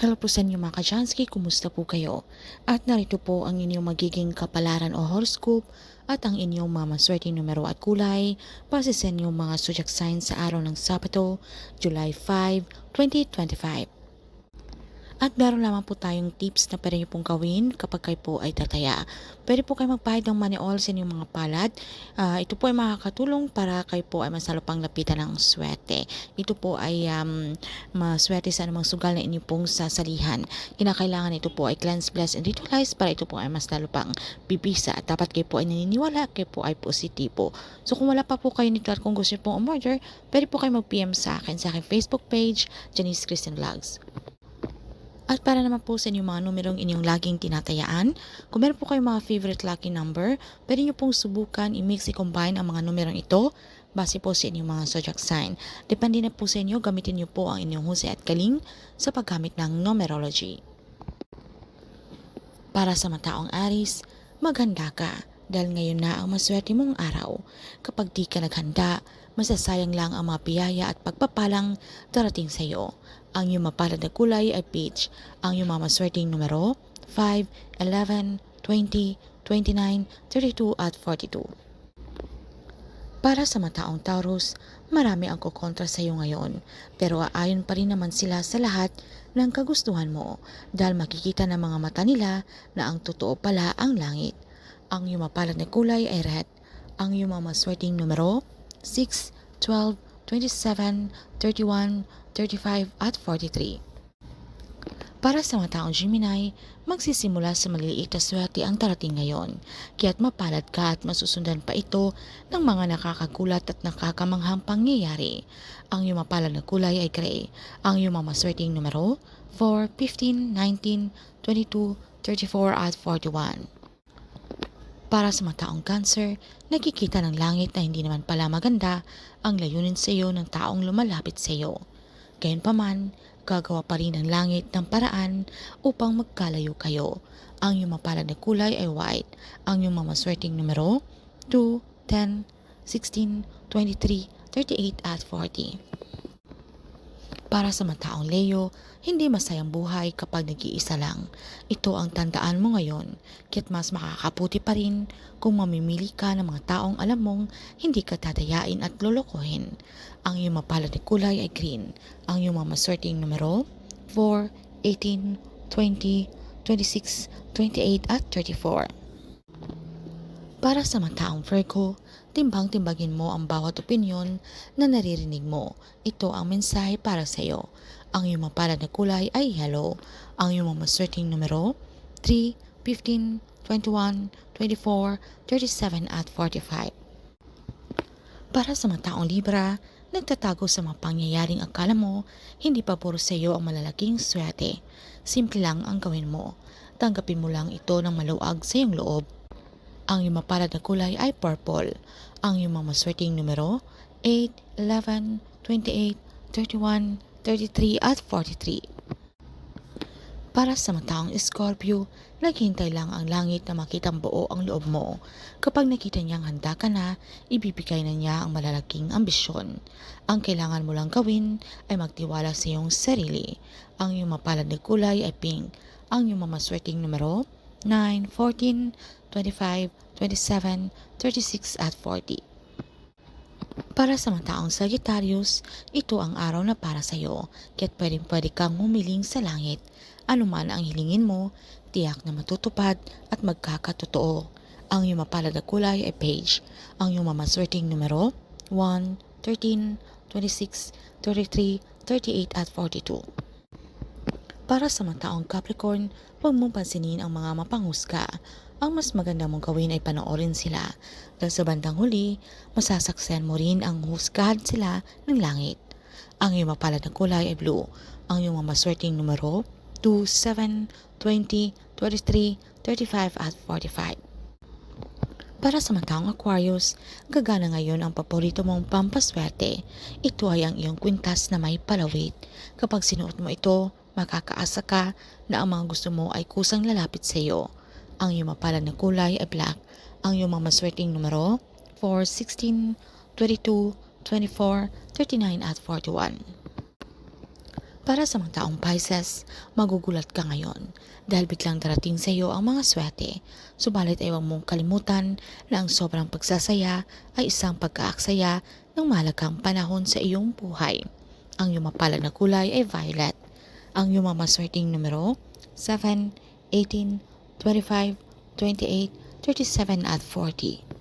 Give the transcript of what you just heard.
Hello po sa inyo mga kajansky, kumusta po kayo? At narito po ang inyong magiging kapalaran o horoscope at ang inyong mga maswerteng numero at kulay base sa inyong mga zodiac signs sa araw ng Sabado, July 5, 2025. At meron lamang po tayong tips na pwede niyo pong gawin kapag kayo po ay tataya. Pwede po kayo magpahid ng money oil sa inyong mga palad. Ah, ito po ay makakatulong para kayo po ay masalo pang lapitan ng swerte. Ito po ay um, maswerte sa anumang sugal na inyo pong sasalihan. Kinakailangan ito po ay cleanse, bless, and ritualize para ito po ay mas lalo bibisa. At dapat kayo po ay naniniwala, kayo po ay positibo. So kung wala pa po kayo nito at kung gusto niyo pong umorder, pwede po kayo mag-PM sa akin sa aking Facebook page, Janice Christian Vlogs. At para naman po sa inyong mga numerong inyong laging tinatayaan, kung meron po kayong mga favorite lucky number, pwede nyo pong subukan i-mix, i-combine ang mga numerong ito base po sa inyong mga zodiac sign. Depende na po sa inyo, gamitin nyo po ang inyong husay at galing sa paggamit ng numerology. Para sa mataong Aris, maghanda ka dahil ngayon na ang maswerte mong araw. Kapag di ka naghanda, masasayang lang ang mga biyaya at pagpapalang darating sa iyo. Ang iyong mapalad na kulay ay peach. Ang iyong mga maswerteng numero 5, 11, 20, 29, 32 at 42. Para sa mataong Taurus, marami ang kukontra sa iyo ngayon, pero aayon pa rin naman sila sa lahat ng kagustuhan mo dahil makikita ng mga mata nila na ang totoo pala ang langit. Ang iyong mapalad na kulay ay red. Ang iyong mga maswerteng numero 6, 12, 27, 31, 35 at 43. Para sa mga taong Gemini, magsisimula sa maliliit na swerte ang darating ngayon, kaya't mapalad ka at masusundan pa ito ng mga nakakagulat at nakakamanghang pangyayari. Ang iyong mapalad na kulay ay gray. Ang iyong mga maswerteng numero 4, 15, 19, 22, 34 at 41. Para sa mga taong cancer, nakikita ng langit na hindi naman pala maganda ang layunin sa iyo ng taong lumalapit sa iyo. Gayunpaman, gagawa pa rin ng langit ng paraan upang magkalayo kayo. Ang iyong mapalad na kulay ay white. Ang iyong mamaswerteng numero 2, 10, 16, 23, 38 at 40. Para sa mataong Leo, hindi masayang buhay kapag nag-iisa lang. Ito ang tandaan mo ngayon, kaya't mas makakaputi pa rin kung mamimili ka ng mga taong alam mong hindi ka tatayain at lolokohin. Ang iyong mapalad na kulay ay green. Ang iyong mga maswerteng numero 4, 18, 20, 26, 28 at 34. Para sa mataong Virgo, timbang-timbagin mo ang bawat opinyon na naririnig mo. Ito ang mensahe para sa iyo. Ang iyong mapalad na kulay ay yellow. Ang iyong mamaswerteng numero 3, 15, 21, 24, 37 at 45. Para sa mga taong Libra, nagtatago sa mga pangyayaring akala mo, hindi pa puro sa iyo ang malalaking swerte. Simple lang ang gawin mo. Tanggapin mo lang ito ng maluwag sa iyong loob. Ang iyong mapalad na kulay ay purple. Ang iyong mga maswerteng numero 8, 11, 28, 31, 33 at 43. Para sa mataong Scorpio, naghintay lang ang langit na makitang buo ang loob mo. Kapag nakita niyang handa ka na, ibibigay na niya ang malalaking ambisyon. Ang kailangan mo lang gawin ay magtiwala sa iyong sarili. Ang iyong mapalad na kulay ay pink. Ang iyong mamaswerteng numero 9, 14, 25, 27, 36 at 40. Para sa mga taong Sagittarius, ito ang araw na para sa iyo, kaya't pwedeng pwede kang humiling sa langit. Ano man ang hilingin mo, tiyak na matutupad at magkakatotoo. Ang iyong mapalad na kulay ay beige. Ang iyong mamaswerteng numero 1, 13, 26, 33, 38 at 42. Para sa mga taong Capricorn, huwag mong pansinin ang mga mapanghusga. Ang mas maganda mong gawin ay panoorin sila dahil sa bandang huli, masasaksehan mo rin ang husgahan sila ng langit. Ang iyong mapalad na kulay ay blue. Ang iyong mamaswerteng numero 2, 7, 20, 23, 35 at 45. Para sa mga taong Aquarius, gagana ngayon ang paborito mong pampaswerte. Ito ay ang iyong kwintas na may palawit. Kapag sinuot mo ito, makakaasa ka na ang mga gusto mo ay kusang lalapit sa iyo. Ang iyong mapalad na kulay ay black. Ang iyong mga maswerteng numero 4, 16, 22, 24, 39 at 41. Para sa mga taong Pisces, magugulat ka ngayon dahil biglang darating sa iyo ang mga swerte. Subalit ay huwag mong kalimutan na ang sobrang pagsasaya ay isang pagkaaksaya ng malagang panahon sa iyong buhay. Ang iyong mapalad na kulay ay violet. Ang iyong mga maswerteng numero 7, 18, 25, 28, 37 at 40.